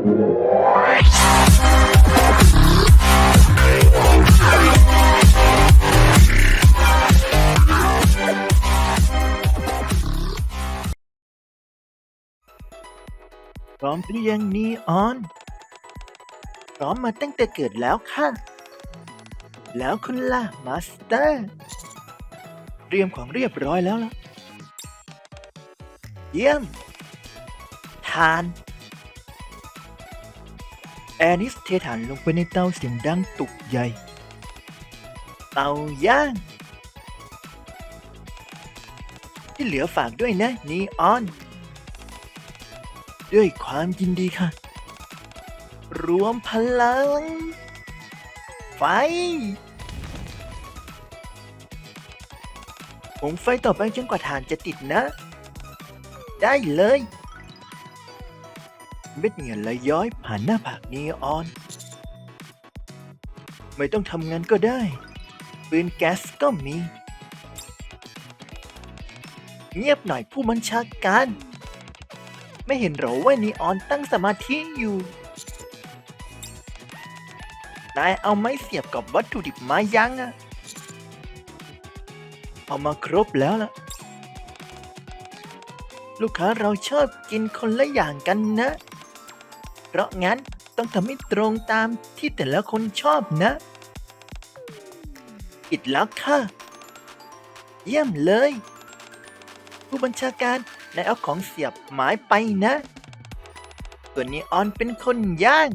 พร้อมหรือยังนีออน พร้อมมาตั้งแต่เกิดแล้วค่ะ แล้วคุณล่ะมาสเตอร์เตรียมของเรียบร้อยแล้วล่ะ เยี่ยม ทาน แอนิสเทฐานลงไปในเตาเสียงดังตุกใหญ่ เตาย่าง ที่เหลือฝากด้วยนะนีออน ด้วยความยินดีค่ะ รวมพลัง ไฟผมไฟต่อไปจนกว่าฐานจะติดนะ ได้เลย เม็ดเงื่อไหลย้อยผ่านหน้าผากนีออน ไม่ต้องทำงานก็ได้ ปืนแก๊สก็มี เงียบหน่อยผู้บัญชาการ ไม่เห็นเหรอว่านีออนตั้งสมาธิอยู่ นายเอาไม้เสียบกับวัตถุดิบมายังอะเอามาครบแล้วล่ะลูกค้าเราชอบกินคนละอย่างกันนะ เพราะงั้นต้องทำให้ตรงตามที่แต่ละคนชอบนะอิดแล้วค่ะ เยี่ยมเลย ผู้บัญชาการนายเอาของเสียบไม้ไปนะส่วนนีออนเป็นคนย่าง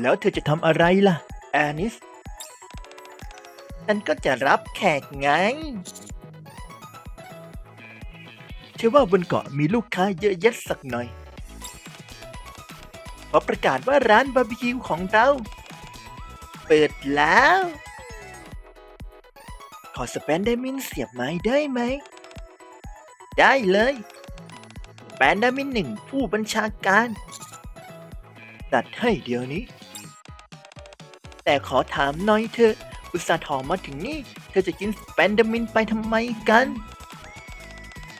แล้วเธอจะทำอะไรล่ะ แอนิสฉันก็จะรับแขกไงเชื่อว่าบนเกาะมีลูกค้าเยอะแยะสักหน่อย ขอประกาศว่าร้านบาร์บีคิวของเรา เปิดแล้ว ขอสแปนไดมินเสียบไม้ได้ไหม ได้เลยแปนไดมินหนึ่งผู้บัญชาการ ตัดให้เดี๋ยวนี้ แต่ขอถามหน่อยเถอะอุตส่าห์ถอมาถึงนี่ เธอจะกินสแปนดามินไปทำไมกัน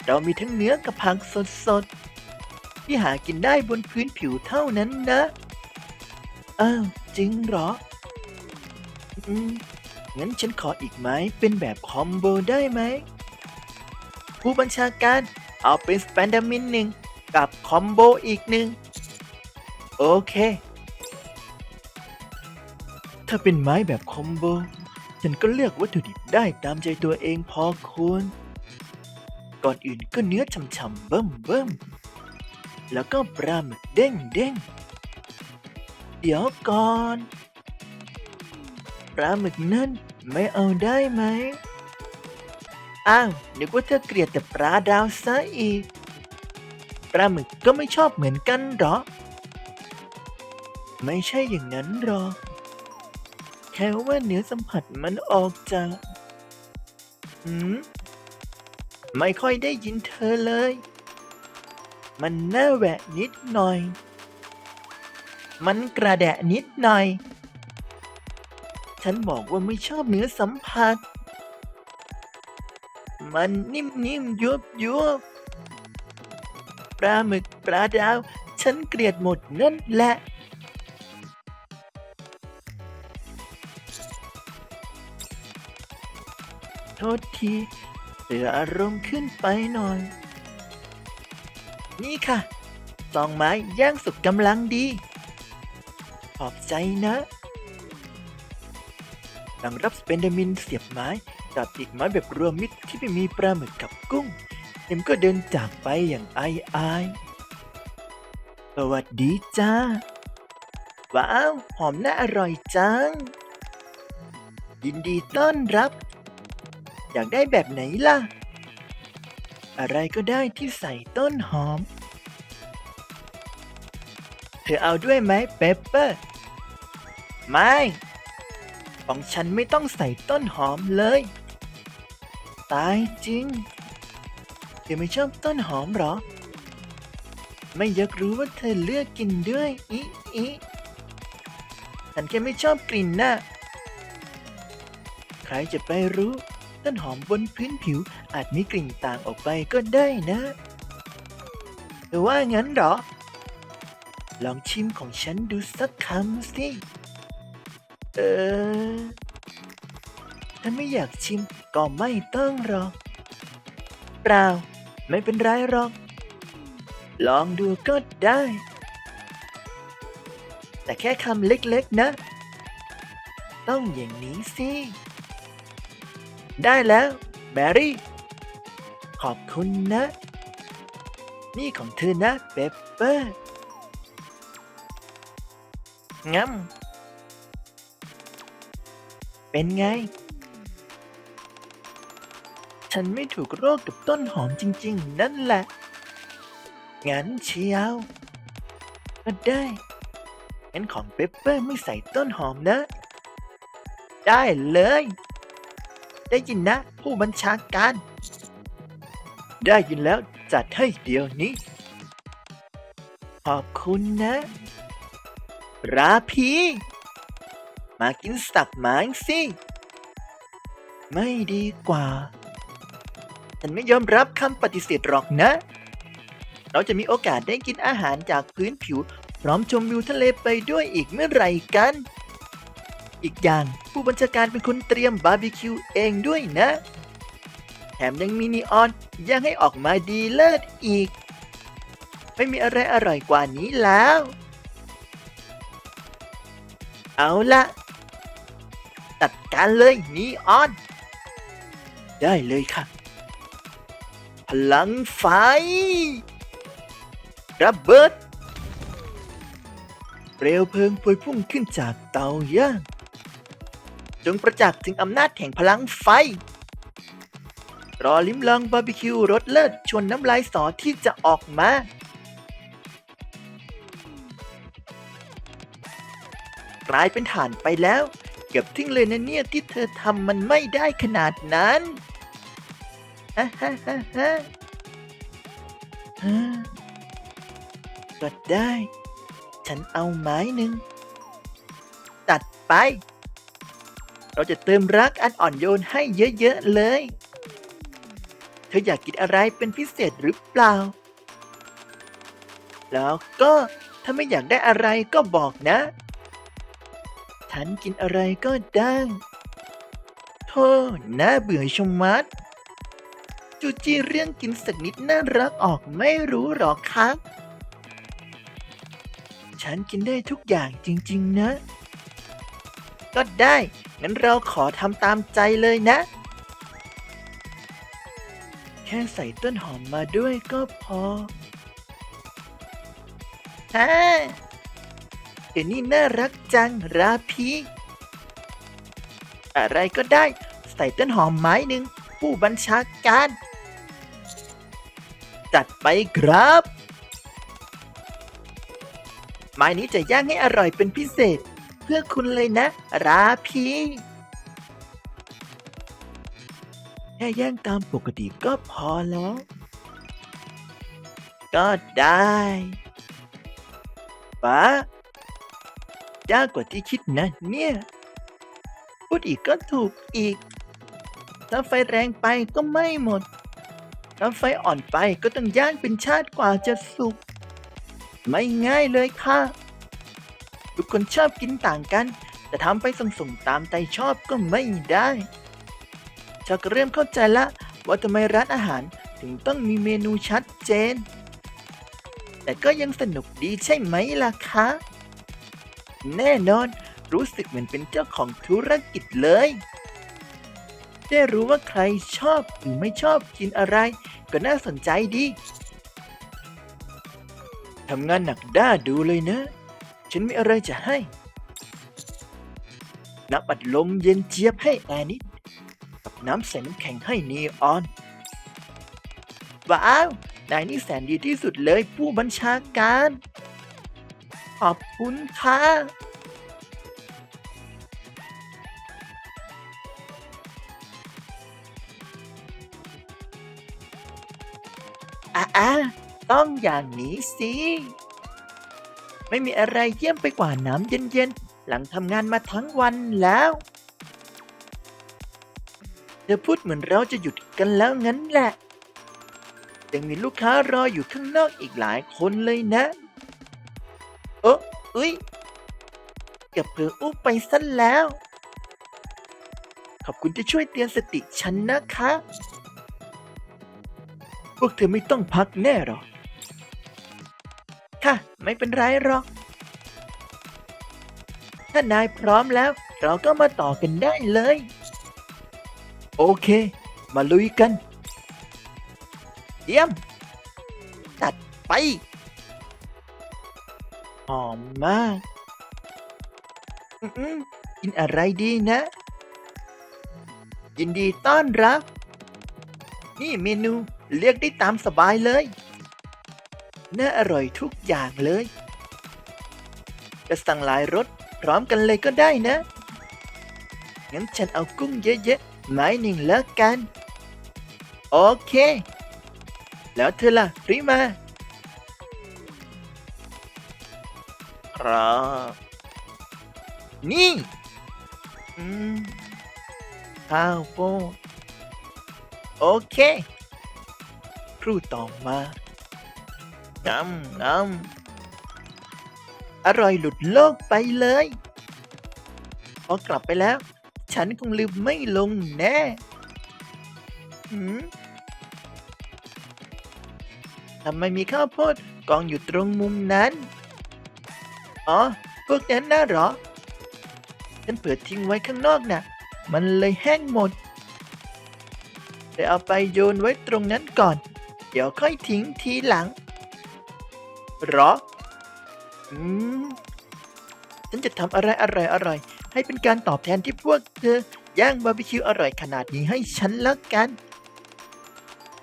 เรามีทั้งเนื้อกับผักสดๆ ที่หากินได้บนพื้นผิวเท่านั้นนะอ้าวจริงเหรอ อืม งั้นฉันขออีกไหม เป็นแบบคอมโบได้ไหม ผู้บัญชาการเอาเป็นสแปนดามินหนึ่งกับคอมโบอีกหนึ่ง โอเค ถ้าเป็นไม้แบบคอมโบ ฉันก็เลือกวัตถุดิบได้ตามใจตัวเองพอควร ก่อนอื่นก็เนื้อฉ่ำๆเบิ่มเบิ่มๆ แล้วก็ปลาหมึกเด้งเด้งเดี๋ยวก่อนปลาหมึกนั่นไม่เอาได้ไหม อ้าวนึกว่าเธอเกลียดแต่ปลาดาวซะอีกปลาหมึกก็ไม่ชอบเหมือนกันหรอ ไม่ใช่อย่างนั้นหรอกแค่ว่าเนื้อสัมผัสมันออกจากหืม ไม่ค่อยได้ยินเธอเลย มันหน้าแหวะนิดหน่อย มันกระแดะนิดหน่อย ฉันบอกว่าไม่ชอบเนื้อสัมผัส มันนิ่มๆยุบยุบปลาหมึกปลาดาว ฉันเกลียดหมดนั่นแหละโทษทีเสืออารมณ์ขึ้นไปหน่อย นี่ค่ะซองไม้ย่างสุกกำลังดี ขอบใจนะหลังรับสเปนเดอร์มินเสียบไม้จับปีกไม้แบบรวมมิตรที่ไม่มีปลาหมึกกับกุ้งเอ็มก็เดินจากไปอย่างอายอายสวัสดีจ้า ว้าว หอมน่าอร่อยจัง ยินดีต้อนรับ อยากได้แบบไหนล่ะ อะไรก็ได้ที่ใส่ต้นหอม เธอเอาด้วยไหมเปปเปอร์ ไม่ ของฉันไม่ต้องใส่ต้นหอมเลย ตายจริง เธอไม่ชอบต้นหอมหรอ ไม่อยากรู้ว่าเธอเลือกกินด้วย อีอีฉันแค่ไม่ชอบกลิ่นน่ะใครจะไปรู้ ต้นหอมบนพื้นผิวอาจมีกลิ่นต่างออกไปก็ได้นะเธอว่างั้นเหรอ ลองชิมของฉันดูสักคำสิ เออ ถ้าไม่อยากชิมก็ไม่ต้องหรอก เปล่า ไม่เป็นไรหรอก ลองดูก็ได้ แต่แค่คำเล็กๆนะ ต้องอย่างนี้สิ ได้แล้ว แบรี่ ขอบคุณนะ นี่ของเธอนะเปปเปอร์งั้มเป็นไง ฉันไม่ถูกโรคกับต้นหอมจริง ๆ นั่นแหละ งั้นเชียวก็ได้งั้นของเปปเปอร์ไม่ใส่ต้นหอมนะ ได้เลย ได้ยินนะ ผู้บัญชาการ ได้ยินแล้วจัดให้เดี๋ยวนี้ ขอบคุณนะ ราพี มากินสับหมางสิ ไม่ดีกว่า ฉันไม่ยอมรับคำปฏิเสธหรอกนะ เราจะมีโอกาสได้กินอาหารจากพื้นผิว พร้อมชมวิวทะเลไปด้วยอีกเมื่อไหร่กัน อีกอย่าง ผู้บัญชาการเป็นคนเตรียมบาร์บีคิวเองด้วยนะ แถมยังมีนีออนย่างให้ออกมาดีเลิศอีก ไม่มีอะไรอร่อยกว่านี้แล้ว เอาละตัดการเลยนีออน ได้เลยค่ะ พลังไฟระเบิดเปลวเพลิงพวยพุ่งขึ้นจากเตาย่าง จงประจักษ์ถึงอำนาจแห่งพลังไฟ รอลิ้มลองบาร์บีคิวรสเลิศชวนน้ำลายสอที่จะออกมา กลายเป็นฐานไปแล้ว เก็บทิ้งเลยนะเนี่ยที่เธอทำมันไม่ได้ขนาดนั้นฮ่าฮ่าฮ่าฮ่าฮ่าก็ได้ ฉันเอาไม้หนึ่ง ตัดไป เราจะเติมรักอันอ่อนโยนให้เยอะๆเลย เธออยากกินอะไรเป็นพิเศษหรือเปล่า แล้วก็ถ้าไม่อยากได้อะไรก็บอกนะ ฉันกินอะไรก็ได้โธ่น่าเบื่อชะมัด จูจี้เรื่องกินสักนิดน่ารักออกไม่รู้หรอกครับ ฉันกินได้ทุกอย่างจริง ๆ นะ ก็ได้ งั้นเราขอทำตามใจเลยนะ แค่ใส่ต้นหอมมาด้วยก็พอฮ่าเดี๋ยวนี้น่ารักจังราพี อะไรก็ได้ ใส่ต้นหอมไม้หนึ่งผู้บัญชาการ จัดไปครับ ไม้นี้จะย่างให้อร่อยเป็นพิเศษ พื่อคุณเลยนะ ราพีแค่แย่งตามปกติก็พอแล้ว ก็ได้ป้ายากกว่าที่คิดนะเนี่ย พูดอีกก็ถูกอีก ถ้าไฟแรงไปก็ไม่หมด ถ้าไฟอ่อนไปก็ต้องย่างเป็นชาติกว่าจะสุก ไม่ง่ายเลยค่ะ ทุกคนชอบกินต่างกัน แต่ทำไปส่งๆตามใจชอบก็ไม่ได้ชักเริ่มเข้าใจละว่าทำไมร้านอาหารถึงต้องมีเมนูชัดเจน แต่ก็ยังสนุกดีใช่ไหมล่ะคะ แน่นอนรู้สึกเหมือนเป็นเจ้าของธุรกิจเลย ได้รู้ว่าใครชอบหรือไม่ชอบกินอะไร ก็น่าสนใจดี ทำงานหนักด้าดูเลยนะ ฉันมีอะไรจะให้ น้ำอัดลมเย็นเจี๊ยบให้แอนิดกับน้ำใส่น้ำแข็งให้นีออน ว้าว นายนี่แสนดีที่สุดเลยผู้บัญชาการ ขอบคุณค่ะ อะอะต้องอย่างนี้สิ ไม่มีอะไรเยี่ยมไปกว่าน้ำเย็นๆ หลังทำงานมาทั้งวันแล้ว เธอพูดเหมือนเราจะหยุดกันแล้วงั้นแหละ ยังมีลูกค้ารออยู่ข้างนอกอีกหลายคนเลยนะ เอออุ้ยกือบเผลออุ้ไปซะแล้ว ขอบคุณที่ช่วยเตือนสติฉันนะคะ พวกเธอไม่ต้องพักแน่หรอก ไม่เป็นไรหรอก ถ้านายพร้อมแล้ว เราก็มาต่อกันได้เลย โอเค มาลุยกัน เยี่ยม ตัดไปหอมมากอืมกินอะไรดีนะ ยินดีต้อนรับ นี่เมนูเลือกได้ตามสบายเลย น่าอร่อยทุกอย่างเลย จะสั่งหลายรสพร้อมกันเลยก็ได้นะ งั้นฉันเอากุ้งเยอะๆไม้หนึ่งแล้วกัน โอเค แล้วเธอล่ะริมา ครับ นี่ อืมข้าวโพดโอเค ครู่ต่อมา งำงำอร่อยหลุดโลกไปเลย พอกลับไปแล้ว ฉันคงลืมไม่ลงแน่หืมทำไมมีข้าวโพดกองอยู่ตรงมุมนั้น อ๋อ พวกนั้นน่ะหรอ ฉันเปิดทิ้งไว้ข้างนอกน่ะ มันเลยแห้งหมดเดี๋ยวเอาไปโยนไว้ตรงนั้นก่อน เดี๋ยวค่อยทิ้งทีหลัง หรอ อืม ฉันจะทำอะไรอร่อยอร่อย ให้เป็นการตอบแทนที่พวกเธอย่างบาร์บีคิวอร่อยขนาดนี้ให้ฉันแล้วกัน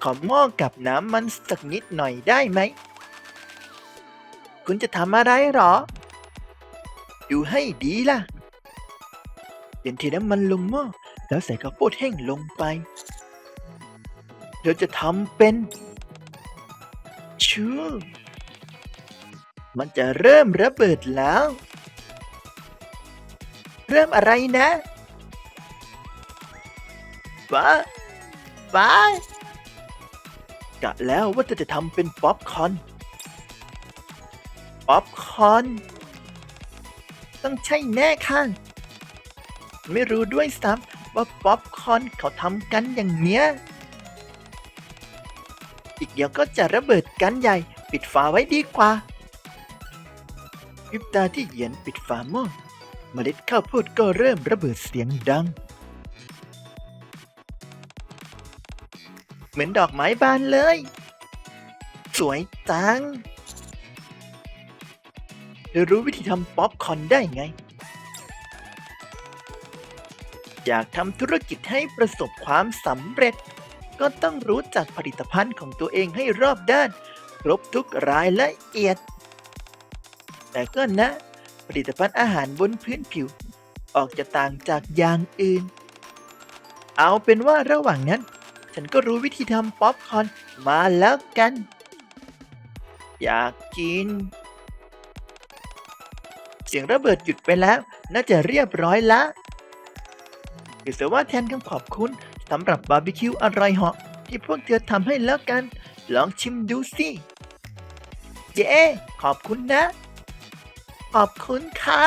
ขอหม้อกับน้ำมันสักนิดหน่อยได้ไหม คุณจะทำอะไรหรอ ดูให้ดีล่ะเย็นเทน้ำมันลงหม้อแล้วใส่ข้าวโพดแห้งลงไปเดี๋ยวจะทำเป็นเชื่อ มันจะเริ่มระเบิดแล้ว เริ่มอะไรนะบ้าบ้ากะแล้วว่าเธอจะทำเป็นป๊อปคอนป๊อปคอนต้องใช่แน่ค่ะ ไม่รู้ด้วยซ้ำว่าป๊อปคอนเขาทำกันอย่างเนี้ย อีกเดี๋ยวก็จะระเบิดกันใหญ่ ปิดฝาไว้ดีกว่า พริบตาที่เหยียนปิดฝาหม้อเมล็ดข้าวโพดก็เริ่มระเบิดเสียงดัง เหมือนดอกไม้บานเลย สวยจังเธอรู้วิธีทำป๊อปคอนได้ไง อยากทำธุรกิจให้ประสบความสำเร็จ ก็ต้องรู้จักผลิตภัณฑ์ของตัวเองให้รอบด้าน ครบทุกรายละเอียด แต่ก็นะ ผลิตภัณฑ์อาหารบนพื้นผิว ออกจะต่างจากอย่างอื่น เอาเป็นว่าระหว่างนั้น ฉันก็รู้วิธีทำป๊อปคอร์นมาแล้วกัน อยากกิน เสียงระเบิดหยุดไปแล้ว น่าจะเรียบร้อยละถือซะว่าแทนคำขอบคุณสำหรับบาร์บีคิวอร่อยเหาะที่พวกเธอทำให้แล้วกัน ลองชิมดูสิ เย้ ขอบคุณนะ อบคุณค่ะ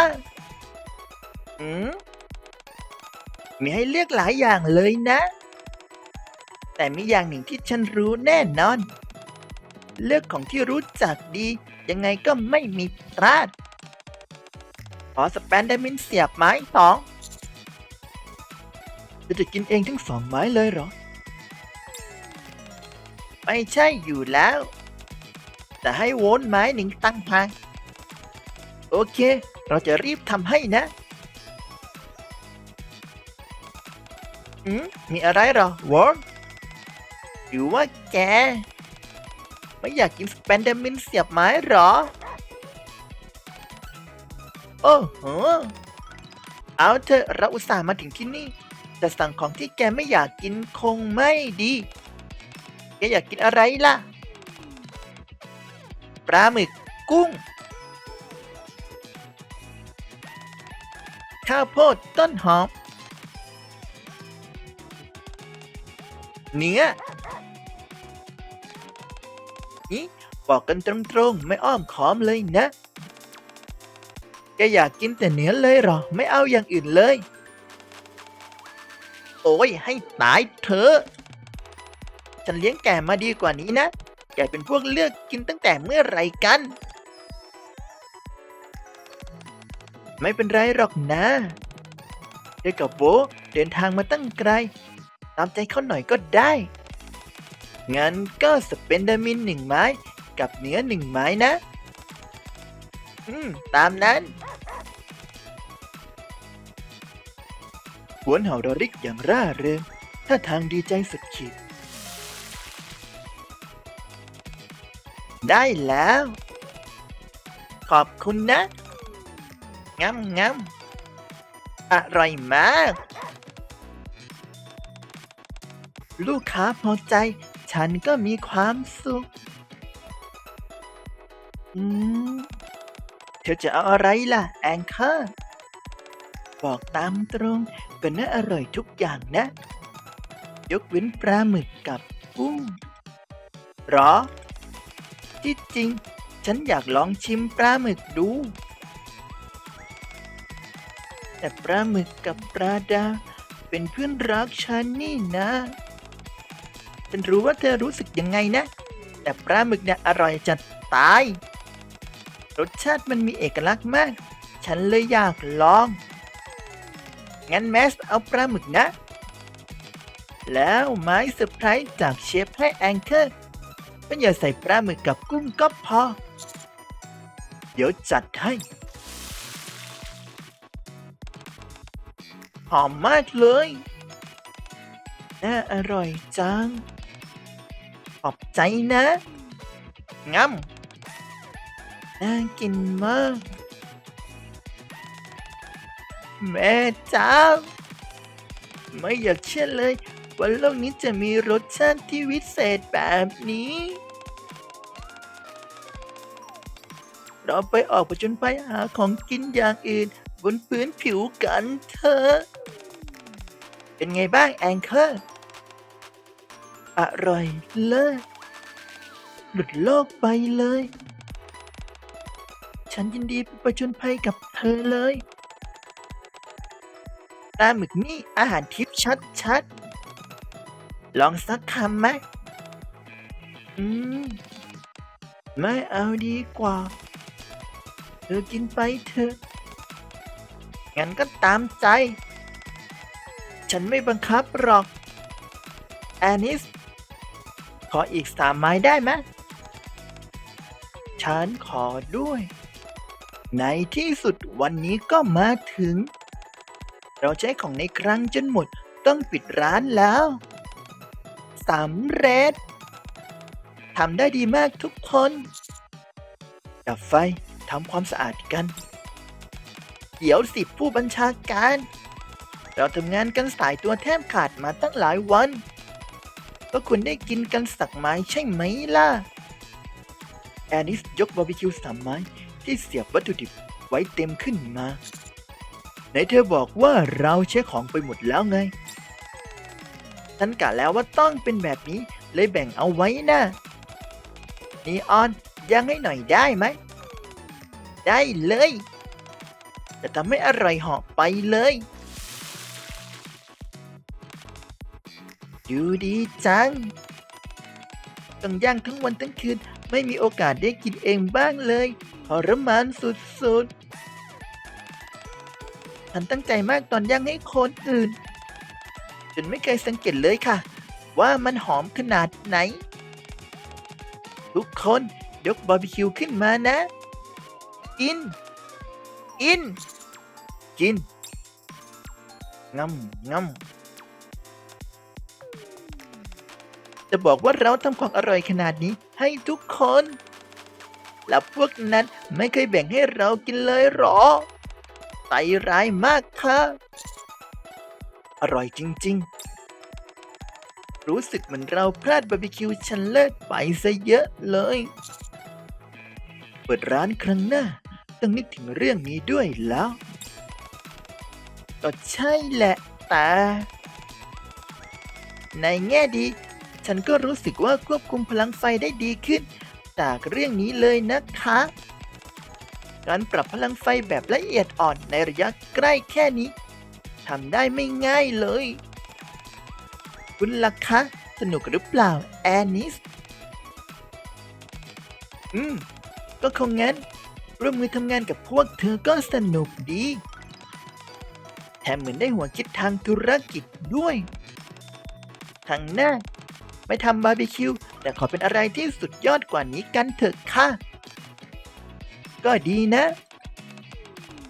อืมมีให้เลือกหลายอย่างเลยนะ แต่มีอย่างหนึ่งที่ฉันรู้แน่นอน เลือกของที่รู้จักดี ยังไงก็ไม่มีพลาด ขอสแปนดมินเสียบไม้สองจะจะกินเองทั้งสองไม้เลยเหรอ ไม่ใช่อยู่แล้ว แต่ให้โวนไม้หนึ่งตั้งหาก โอเค เราจะรีบทำให้นะอืมมีอะไรหรอวอนหรือว่าแก ไม่อยากกินสแปนเดมินเสียบไม้หรอ โอ้โห เอาเถอะเราอุตส่าห์มาถึงที่นี่ แต่สั่งของที่แกไม่อยากกินคงไม่ดี แกอยากกินอะไรล่ะ ปลาหมึกกุ้ง ข้าวโพดต้นหอม เนื้อนี่บอกกันตรงๆ ไม่อ้อมค้อมเลยนะแกอยากกินแต่เนื้อเลยหรอ ไม่เอาอย่างอื่นเลย โอ้ยให้ตายเถอะฉันเลี้ยงแกมาดีกว่านี้นะ แกเป็นพวกเลือกกินตั้งแต่เมื่อไรกัน ไม่เป็นไรหรอกนะเด็กกับโบเดินทางมาตั้งไกล ตามใจเขาหน่อยก็ได้ งั้นก็สเปนดามินหนึ่งไม้ กับเนื้อหนึ่งไม้นะ อืม ตามนั้นหวนเห่าดอริกอย่างร่าเริงท่าทางดีใจสุดขีด ได้แล้ว ขอบคุณนะ งำงำอร่อยมาก ลูกค้าพอใจ ฉันก็มีความสุข อืม เธอจะเอาอะไรล่ะ แองเกอร์ บอกตามตรงก็น่าอร่อยทุกอย่างนะ ยกเว้นปลาหมึกกับกุ้งหรอ ที่จริง ฉันอยากลองชิมปลาหมึกดู แต่ปลาหมึกกับปลาดาวเป็นเพื่อนรักฉันนี่นะ ฉันรู้ว่าเธอรู้สึกยังไงนะ แต่ปลาหมึกเนี่ยอร่อยจัดตาย รสชาติมันมีเอกลักษณ์มาก ฉันเลยอยากลอง งั้นแมสเอาปลาหมึกนะ แล้วไม้เซอร์ไพรส์จากเชฟให้แองเกอร์ก็อย่าใส่ปลาหมึกกับกุ้งก็พอ เดี๋ยวจัดให้ หอมมากเลย น่าอร่อยจัง ขอบใจนะงำน่ากินมาก แม่จ้าไม่อยากเชื่อเลยว่าโลกนี้จะมีรสชาติที่วิเศษแบบนี้ เราไปออกประจนไปหาของกินอย่างอื่น บนพื้นผิวกันเถอะ เป็นไงบ้างแองเกอร์ อร่อยเลิศหลุดโลกไปเลย ฉันยินดีไปประจนภัยกับเธอเลยปลาหมึกนี่อาหารทิพย์ชัดๆ ลองสักคำไหมอืม ไม่เอาดีกว่า เธอกินไปเถอะ งั้นก็ตามใจ ฉันไม่บังคับหรอก แอนิส ขออีกสามไม้ได้ไหมฉันขอด้วย ในที่สุดวันนี้ก็มาถึง เราใช้ของในครั้งจนหมดต้องปิดร้านแล้วสำเร็จทำได้ดีมากทุกคน ดับไฟทำความสะอาดกัน เดี๋ยวสิผู้บัญชาการ เราทำงานกันสายตัวแทบขาดมาตั้งหลายวัน ก็คุณได้กินกันสักไม้ใช่ไหมล่ะ แอนิสยกบาร์บีคิวสามไม้ที่เสียบวัตถุดิบไว้เต็มขึ้นมาไหนเธอบอกว่าเราใช้ของไปหมดแล้วไง ฉันกะแล้วว่าต้องเป็นแบบนี้เลยแบ่งเอาไว้นะนีออนยังให้หน่อยได้ไหม ได้เลย จะทำให้อร่อยเหาะไปเลย ดูดีจังต้องย่างทั้งวันทั้งคืน ไม่มีโอกาสได้กินเองบ้างเลยทรมานสุดๆ ฉันตั้งใจมากตอนย่างให้คนอื่น จนไม่เคยสังเกตเลยค่ะ ว่ามันหอมขนาดไหน ทุกคนยกบาร์บีคิวขึ้นมานะ กิน กิน กินงำงำ จะบอกว่าเราทำความอร่อยขนาดนี้ให้ทุกคน แล้วพวกนั้นไม่เคยแบ่งให้เรากินเลยหรอใจร้ายมากค่ะ อร่อยจริง ๆ รู้สึกเหมือนเราพลาดบาร์บีคิวชั้นเลิศไปซะเยอะเลย เปิดร้านครั้งหน้า ต้องนึกถึงเรื่องนี้ด้วยแล้ว ก็ใช่แหละแต่ในแง่ดี ฉันก็รู้สึกว่าควบคุมพลังไฟได้ดีขึ้น จากเรื่องนี้เลยนะคะ การปรับพลังไฟแบบละเอียดอ่อนในระยะใกล้แค่นี้ทำได้ไม่ง่ายเลย คุณล่ะคะ สนุกหรือเปล่า แอนนิส อืม ก็คงงั้น ร่วมมือทำงานกับพวกเธอก็สนุกดี แถมเหมือนได้หัวคิดทางธุรกิจด้วยทางหน้า ไม่ทำบาร์บีคิว แต่ขอเป็นอะไรที่สุดยอดกว่านี้กันเถอะค่ะ ก็ดีนะ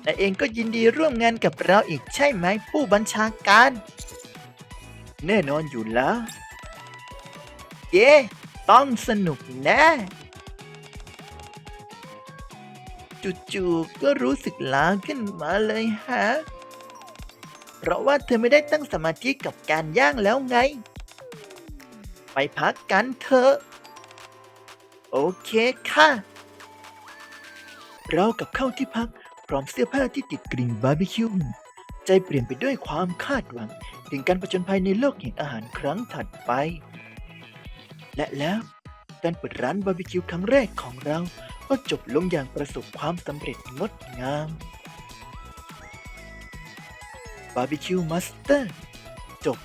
แต่เองก็ยินดีร่วมงานกับเราอีกใช่ไหมผู้บัญชาการ แน่นอนอยู่แล้ว เย้ต้องสนุกแน่จู่ๆก็รู้สึกล้าขึ้นมาเลยฮะ เพราะว่าเธอไม่ได้ตั้งสมาธิกับการย่างแล้วไง ไปพักกันเถอะ โอเคค่ะ เรากับเข้าที่พักพร้อมเสื้อผ้าที่ติดกลิ่นบาร์บีคิว ใจเปลี่ยนไปด้วยความคาดหวัง ถึงการผจญภัยในโลกแห่งอาหารครั้งถัดไป และแล้วการเปิดร้านบาร์บีคิวครั้งแรกของเรา ก็จบลงอย่างประสบความสำเร็จงดงามบาร์บีคิวมาสเตอร์ จบ